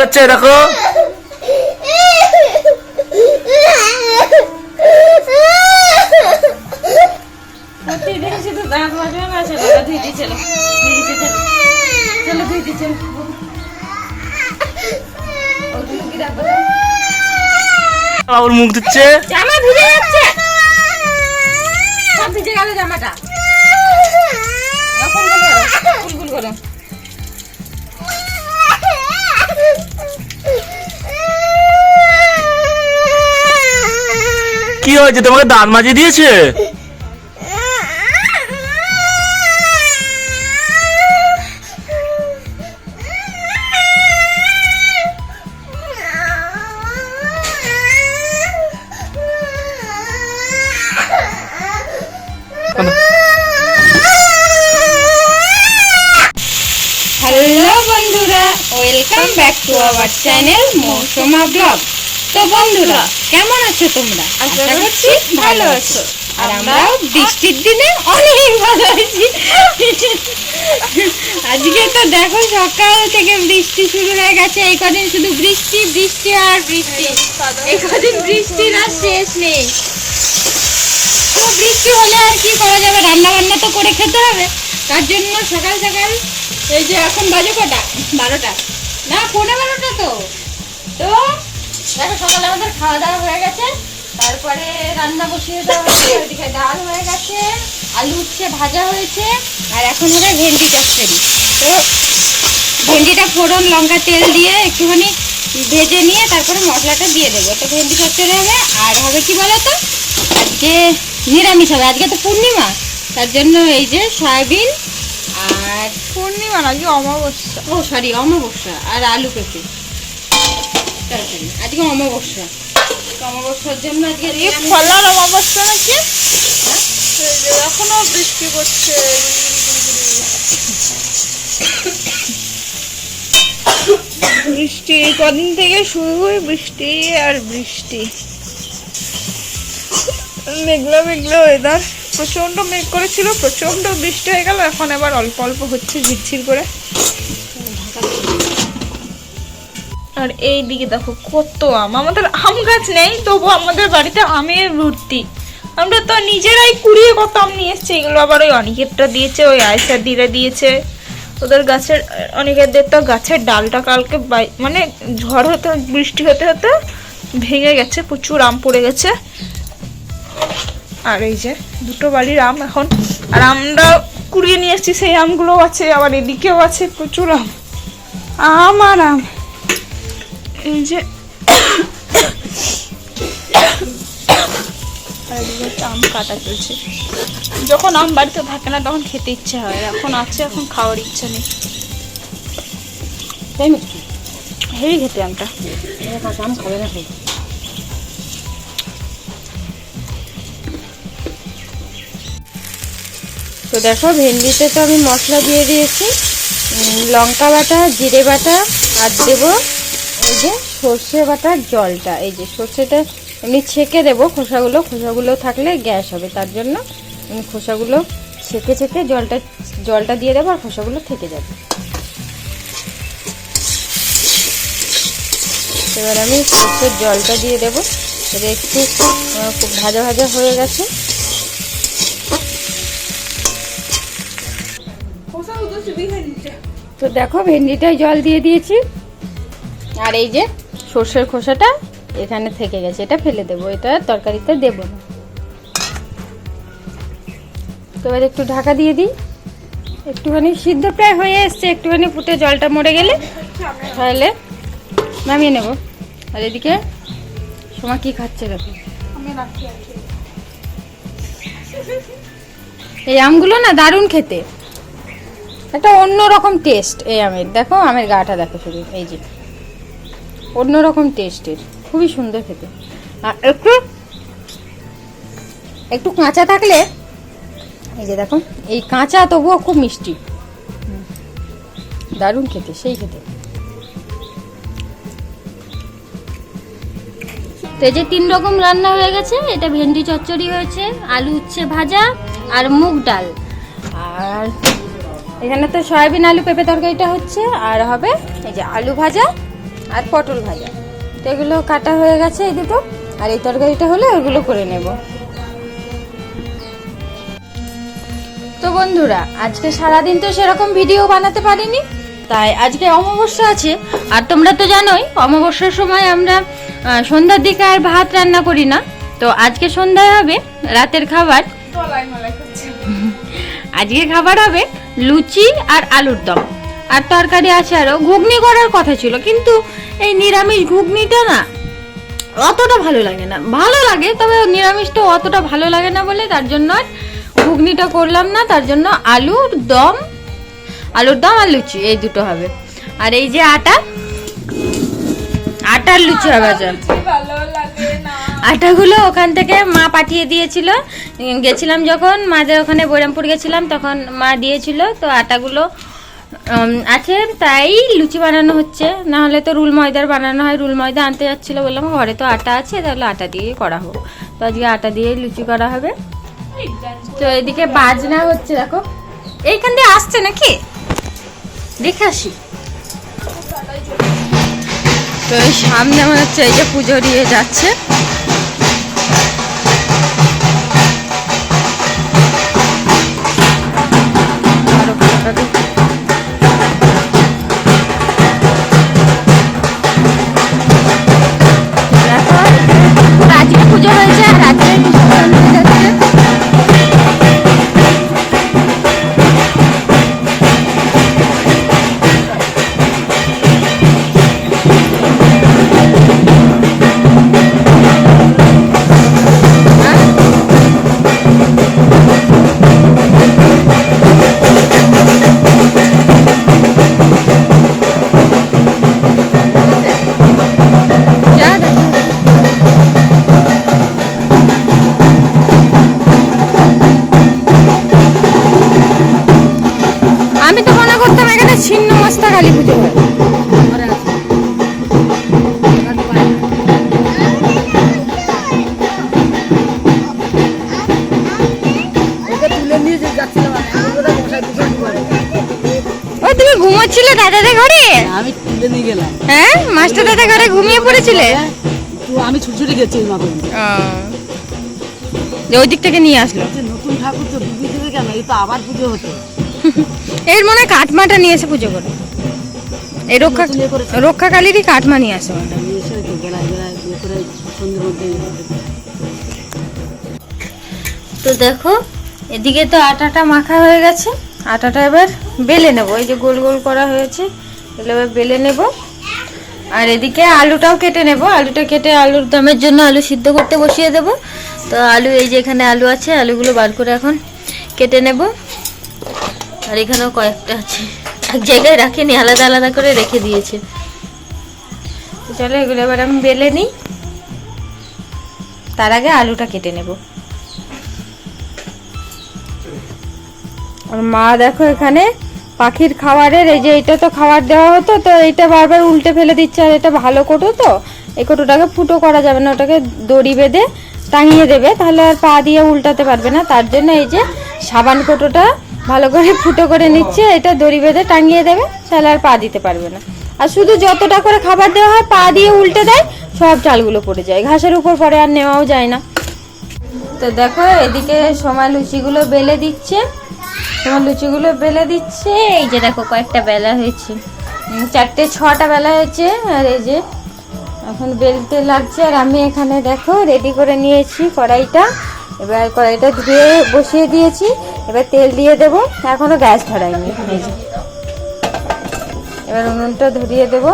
করছে দেখো মুখ দিচ্ছে। জামা ভিজে যাচ্ছে। সব ভিজে গেল জামাটা। করো। হয়েছে? তোমাকে দাঁত মাজিয়ে দিয়েছে? হ্যালো বন্ধুরা welcome back to our channel Mousuma blog তো বন্ধুরা কেমন আছো তোমরা? আশা করছি ভালো আছো। আর আমরাও বৃষ্টির দিনে অনেক ভালো আছি। আজকে তো দেখো সকাল থেকে বৃষ্টি শুরু হয়ে গেছে। এই কদিন শুধু বৃষ্টি বৃষ্টি আর বৃষ্টি। এই কদিন বৃষ্টির আর শেষ নেই। তো বৃষ্টি হলে আর কি করা যাবে? রান্না বান্না তো করে খেতে হবে। তার জন্য সকাল সকাল এই যে এখন বাজে কটা? বারোটা। না পনেরো বারোটা তো। তো দেখো সকালে আমাদের খাওয়া দাওয়া হয়ে গেছে। তারপরে রান্না বসিয়ে দেওয়া হয়েছে ওইদিকে ডাল হয়ে গেছে আলু উচ্ছে ভাজা হয়েছে আর এখন হবে ভেন্ডি চচ্চড়ি তো ভেন্ডিটা ফোড়ন লঙ্কা তেল দিয়ে একটুখানি ভেজে নিয়ে তারপরে মশলাটা দিয়ে দেবো। তো ভেন্ডি চচ্চড়ি হবে আর হবে কি বলো তো আজকে নিরামিষ হবে। আজকে তো পূর্ণিমা তার জন্য এই যে সয়াবিন আর পূর্ণিমা নাকি অমাবস্যা? ও সরি অমাবস্যা আর আলু পেঁপে। আজকে অমাবস্যা। তো অমাবস্যার জন্য আজকে ফলার অমাবস্যা নাকি? এই এখনও বৃষ্টি পড়ছে। বৃষ্টি কদিন থেকে শুরু হয়ে বৃষ্টি আর বৃষ্টি। মেঘলা মেঘলা ওয়েদার প্রচণ্ড মেঘ করেছিল প্রচণ্ড বৃষ্টি হয়ে গেল। এখন আবার অল্প অল্প হচ্ছে ঝিরঝির করে। আর এই দিকে দেখো কত আম। আমাদের আম গাছ নেই, তবু আমাদের বাড়িতে আমের ভর্তি আমরা তো নিজেরাই কুড়িয়ে কত আম নিয়ে এসছি, এগুলো আবার ওই অনিকেরটা দিয়েছে, ওই আয়সা দিরে দিয়েছে। ওদের গাছের অনেকের তো গাছের ডালটা কালকে বাই- মানে ঝড় হতে, বৃষ্টি হতে হতে ভেঙে গেছে, প্রচুর আম পড়ে গেছে। আর এই যে, দুটো বাড়ির আম এখন। আর আমরা কুড়িয়ে নিয়ে এসেছি, সেই আমগুলোও আছে, আবার এদিকেও আছে প্রচুর আম। আম আর আম। এই যে আর এদিকে আম কাটা চলছে। যখন আম বাড়িতে থাকে না তখন খেতে ইচ্ছে হয়। এখন আছে এখন খাওয়ার ইচ্ছা নেই। তাই মিষ্টি। হেভি খেতে আমটা। আম খাবে না তো দেখো ভেন্ডিতে তো আমি মশলা দিয়ে দিয়েছি। লঙ্কা বাটা জিরে বাটা আর দেবো এই যে সর্ষে বাটার জলটা এই যে সর্ষেটা এমনি ছেঁকে দেবো খোসাগুলো খোসাগুলো থাকলে গ্যাস হবে তার জন্য আমি খোসাগুলো ছেঁকে ছেঁকে জলটা জলটা দিয়ে দেবো আর খোসাগুলো থেকে যাবে। এবার আমি সর্ষের জলটা দিয়ে দেবো এটা একটু খুব ভাজা ভাজা হয়ে গেছে। তো দেখো ভেন্ডিটায় জল দিয়ে দিয়েছি। আর এই যে সর্ষের খোসাটা এখানে থেকে গেছে। এটা ফেলে দেবো এটা তরকারিতে দেবো না। তো এবার একটু ঢাকা দিয়ে দিই। একটুখানি সিদ্ধ প্রায় হয়ে এসছে একটুখানি ফুটে জলটা মরে গেলে তাহলে নামিয়ে নেব। আর এদিকে সোমা কি খাচ্ছে দেখো। এই আমগুলো না দারুণ খেতে। একটা অন্য রকম টেস্ট এই আমের। দেখো আমের গাটা দেখো শুধু এই যে। অন্য রকম টেস্টের খুবই সুন্দর খেতে। আর একটু একটু কাঁচা থাকলে, এই যে দেখো, এই কাঁচা তবুও খুব মিষ্টি। দারুণ খেতে, সেই খেতে। তো এই যে তিন রকম রান্না হয়ে গেছে, এটা ভেন্ডি চচ্চড়ি হয়েছে, আলু উচ্ছে ভাজা আর মুগ ডাল। আর এখানে তো সয়াবিন, আলু, পেঁপে তরকারিটা হচ্ছে, আর হবে এই যে আলু ভাজা আর পটল ভাজা। তো এগুলো কাটা হয়ে গেছে এই দুটো আর এই তরকারিটা হলে ওগুলো করে নেব। তো বন্ধুরা আজকে সারাদিন তো সেরকম ভিডিও বানাতে পারিনি তাই আজকে অমাবস্যা আছে। আর তোমরা তো জানোই অমাবস্যার সময় আমরা সন্ধ্যার দিকে আর ভাত রান্না করি না। তো আজকে সন্ধ্যায় হবে রাতের খাবার। আজকে খাবার হবে লুচি আর আলুর দম। আর তরকারি আছে আরও ঘুগনি করার কথা ছিল, কিন্তু এই নিরামিষ ঘুগনিটা না অতটা ভালো লাগে না। ভালো লাগে, তবে নিরামিষটা অতটা ভালো লাগে না বলে তার জন্য আর ঘুগনিটা করলাম না। তার জন্য আলুর দম আলুর দম আর লুচি, এই দুটো হবে। আর এই যে আটা আটার লুচি হবে আটাগুলো ওখান থেকে মা পাঠিয়ে দিয়েছিল। গেছিলাম যখন মাদের ওখানে বৈরামপুর গেছিলাম, তখন মা দিয়েছিল। তো আটাগুলো আছে, তাই লুচি বানানো হচ্ছে। না হলে তো রুল ময়দার বানানো হয়, রুল ময়দা আনতে যাচ্ছিল বললাম, ঘরে তো আটা আছে, তাহলে আটা দিয়েই করা হোক। তো আজকে আটা দিয়েই লুচি করা হবে। তো এদিকে বাজনা হচ্ছে, দেখো। এইখান দিয়ে আসছে নাকি? দেখে আসি। তো সামনে মনে হচ্ছে এই যে পুজো দিয়ে যাচ্ছে। আজকে পুজো হয়েছে আর আজকে ঘুমোচ্ছিলে দাদাদের ঘরে? আমি তুলে নিয়ে গেলাম। হ্যাঁ? মাস্টার দাদা ঘরে ঘুমিয়ে পড়েছিলে? তো আমি ছুটি ছুটি গেছি ওই যে ওই দিক থেকে নিয়ে আসলো। নতুন ঠাকুর তো ডুবি দেবে কেন? এই তো আবার পুজো হতো এর মনে হয় কাঠমাটা নিয়ে এসে পুজো করে। এই রক্ষা ইয়ে করেছে। রক্ষা কালীরই কাঠমা নিয়ে আসে। মনে হয়। ইয়ে মধ্যে তো দেখো এদিকে তো আটাটা মাখা হয়ে গেছে। আটাটা এবার বেলে নেব। এই যে গোল গোল করা হয়েছে, এগুলো এবার বেলে নেব। আর এদিকে আলুটাও কেটে নেব। আলুটা কেটে আলুর দমের জন্য আলু সিদ্ধ করতে বসিয়ে দেব। তো আলু, এই যে এখানে আলু আছে, আলুগুলো বার করে এখন কেটে নেব। আর এখানেও কয়েকটা আছে। এক জায়গায় রাখিনি, আলাদা আলাদা করে রেখে দিয়েছে। চলো এগুলো এবার আমি বেলে নিই। তার আগে আলুটা কেটে নেব। আর মা দেখো এখানে পাখির খাবারের, এই যে এটা তো খাবার দেওয়া হতো, তো এটা বারবার উল্টে ফেলে দিচ্ছে, আর এটা ভালো কোটো তো। এই কোটোটাকে ফুটো করা যাবে না, ওটাকে দড়ি বেঁধে টাঙিয়ে দেবে, তাহলে আর পা দিয়ে উল্টাতে পারবে না। তার জন্য এই যে সাবান কোটোটা ভালো করে ফুটো করে নিচ্ছে, এটা দড়ি বেঁধে টাঙিয়ে দেবে, তাহলে আর পা দিতে পারবে না। আর শুধু যতটা করে খাবার দেওয়া হয়, পা দিয়ে উল্টে দেয়, সব চালগুলো পড়ে যায়। ঘাসের উপর পরে আর নেওয়াও যায় না। তো দেখো, এদিকে সময় লুচিগুলো বেলে দিচ্ছে। তোমার লুচিগুলো বেলে দিচ্ছে। এই যে দেখো, কয়েকটা বেলা হয়েছে। চারটে, ছটা বেলা হয়েছে, আর এই যে এখন বেলতে লাগছে। আর আমি এখানে দেখো রেডি করে নিয়েছি কড়াইটা। এবার কড়াইটা ধুয়ে বসিয়ে দিয়েছি। এবার তেল দিয়ে দেব। এখনও গ্যাস ধরাইনি এবার উনুনটা ধরিয়ে দেব।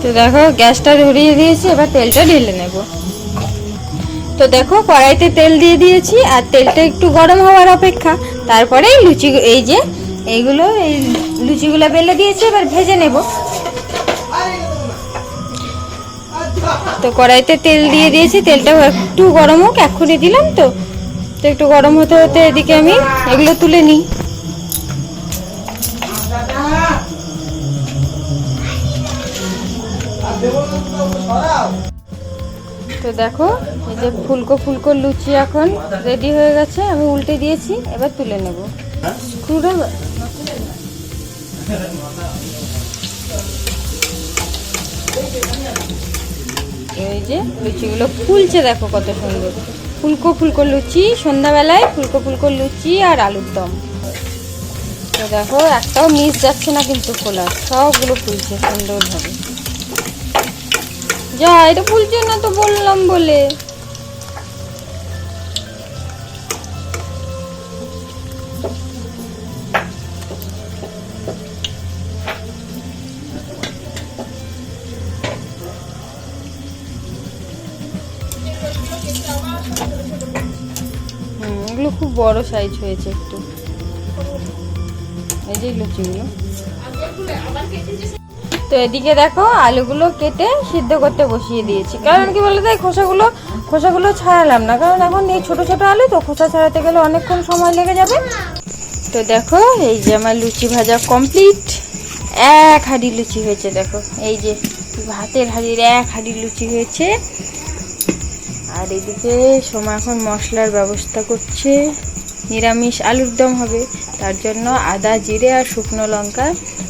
তো দেখো, গ্যাসটা ধরিয়ে দিয়েছি, এবার তেলটা ঢেলে নেব। তো দেখো, কড়াইতে তেল দিয়ে দিয়েছি, আর তেলটা একটু গরম হওয়ার অপেক্ষা। তারপরে লুচি, এই যে, এইগুলো, এই লুচিগুলো বেলে দিয়েছি, এবার ভেজে নেব। তো কড়াইতে তেল দিয়ে দিয়েছি তেলটা একটু গরম হোক, এক্ষুনি দিলাম তো। তো একটু গরম হতে হতে এদিকে আমি এগুলো তুলে নিই। তো দেখো, এই যে ফুলকো ফুলকো লুচি এখন রেডি হয়ে গেছে, আমি উল্টে দিয়েছি, এবার তুলে নেব। এই যে লুচিগুলো ফুলছে, দেখো কত সুন্দর। ফুলকো ফুলকো লুচি, সন্ধ্যাবেলায় ফুলকো ফুলকো লুচি আর আলুর দম। তো দেখো, একটাও মিস যাচ্ছে না কিন্তু খোলা, সবগুলো ফুলছে সুন্দরভাবে। যা, এটা ফুলছে না তো বললাম বলে। এগুলো খুব বড় সাইজ হয়েছে একটু। এই যে লুচিগুলো। তো এদিকে দেখো আলুগুলো কেটে সিদ্ধ করতে বসিয়ে দিয়েছি। কারণ কি বলতো, এই খোসাগুলো খোসাগুলো ছাড়ালাম না। কারণ এখন এই ছোট ছোট আলু, তো খোসা ছাড়াতে গেলে অনেকক্ষণ সময় লেগে যাবে। তো দেখো, এই যে আমার লুচি ভাজা কমপ্লিট এক হাঁড়ি লুচি হয়েছে, দেখো। এই যে ভাতের হাঁড়ির এক হাঁড়ি লুচি হয়েছে। আর এদিকে সোমা এখন মশলার ব্যবস্থা করছে। নিরামিষ আলুর দম হবে। তার জন্য আদা, জিরে আর শুকনো লঙ্কা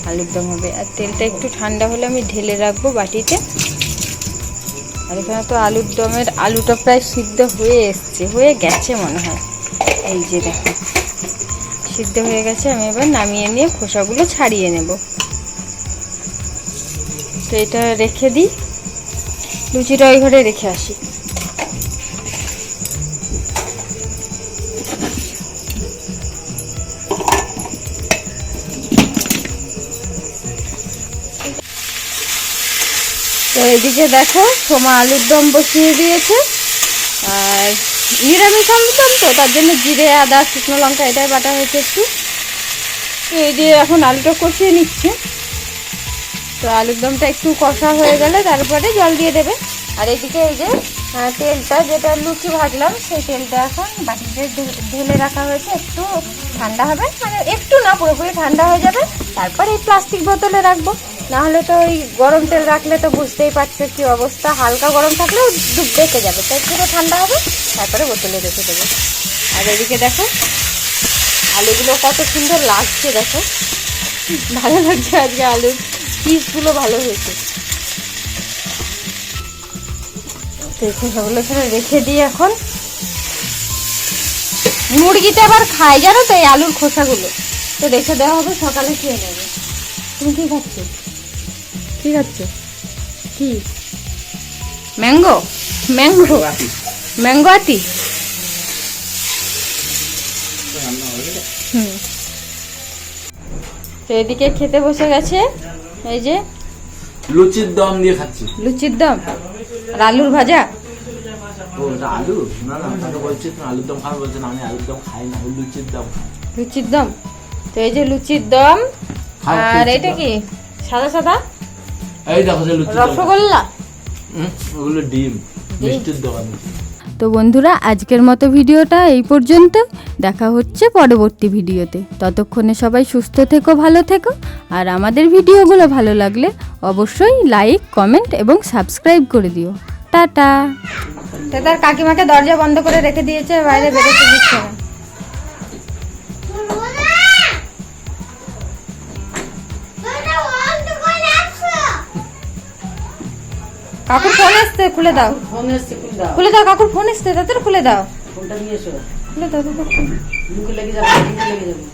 আলুর দম হবে। আর তেলটা একটু ঠান্ডা হলে আমি ঢেলে রাখব বাটিতে। আর এখানে তো আলুর দমের আলুটা প্রায় সিদ্ধ হয়ে এসছে, হয়ে গেছে মনে হয়। এই যে দেখো, সিদ্ধ হয়ে গেছে। আমি এবার নামিয়ে নিয়ে খোসাগুলো ছাড়িয়ে নেব। তো এটা রেখে দিই। লুচিটা ওই ঘরে রেখে আসি। এদিকে দেখো, সোমা আলুর দম বসিয়ে দিয়েছে। আর নিরামিষ আলুর তো, তার জন্য জিরে, আদা, শুকনো লঙ্কা এটাই বাটা হয়েছে একটু। তো এই দিয়ে এখন আলুটা কষিয়ে নিচ্ছে। তো আলুর দমটা একটু কষা হয়ে গেলে তারপরে জল দিয়ে দেবে। আর এদিকে এই যে তেলটা যেটা লুচি ভাজলাম, সেই তেলটা এখন বাটিতে ঢেলে রাখা হয়েছে। একটু ঠান্ডা হবে মানে একটু না, পুরোপুরি ঠান্ডা হয়ে যাবে। তারপর এই প্লাস্টিক বোতলে রাখব। না হলে তো ওই গরম তেল রাখলে তো বুঝতেই পারছ কি অবস্থা। হালকা গরম থাকলেও ডুব বেঁকে যাবে, তাই পুরো ঠান্ডা হবে। তারপরে বোতলে রেখে দেবো। আর এদিকে দেখো, আলুগুলো কত সুন্দর লাগছে, দেখো। ভালো লাগছে আজকে আলুর পিসগুলো ভালো হয়েছে। এই খোসাগুলো এখানে রেখে দিই এখন। মুরগিতে আবার খায় জানো তো এই আলুর খোসাগুলো? তো রেখে দেওয়া হবে সকালে খেয়ে নেবে। তুমি কি খাচ্ছ কি খাচ্ছ কি? ম্যাঙ্গো? ম্যাঙ্গো? ম্যাঙ্গো আটি হুম। তো এদিকে খেতে বসে গেছে এই যে। লুচির দম দিয়ে খাচ্ছি। লুচির দম? আর আলুর ভাজা? ও ওটা আলু? না না তাকে বলছি তুমি আলুর দম খাবে? বলছেন আমি আলুর দম খাই না আমি লুচির দম খাই। লুচির দম? তো এই যে লুচির দম আর এটা কি? সাদা সাদা? এই দেখো যে রসগোল্লা? ওগুলো ডিম। মিষ্টির দোকান। তো বন্ধুরা আজকের মতো ভিডিওটা এই পর্যন্ত। দেখা হচ্ছে পরবর্তী ভিডিওতে। ততক্ষণে সবাই সুস্থ থেকো ভালো থেকো। আর আমাদের ভিডিওগুলো ভালো লাগলে অবশ্যই লাইক কমেন্ট এবং সাবস্ক্রাইব করে দিও। টাটা! সে তার কাকিমাকে দরজা বন্ধ করে রেখে দিয়েছে বাইরে বেরোতে দিচ্ছে না। কাকুর ফোন এসছে খুলে দাও। ফোন খুলে দাও। খুলে দাও কাকুর ফোন এসছে তাড়াতাড়ি খুলে দাও। ফোনটা নিয়ে এসো। খুলে দাও। মুখে লেগে যাবে মুখে লেগে যাবে।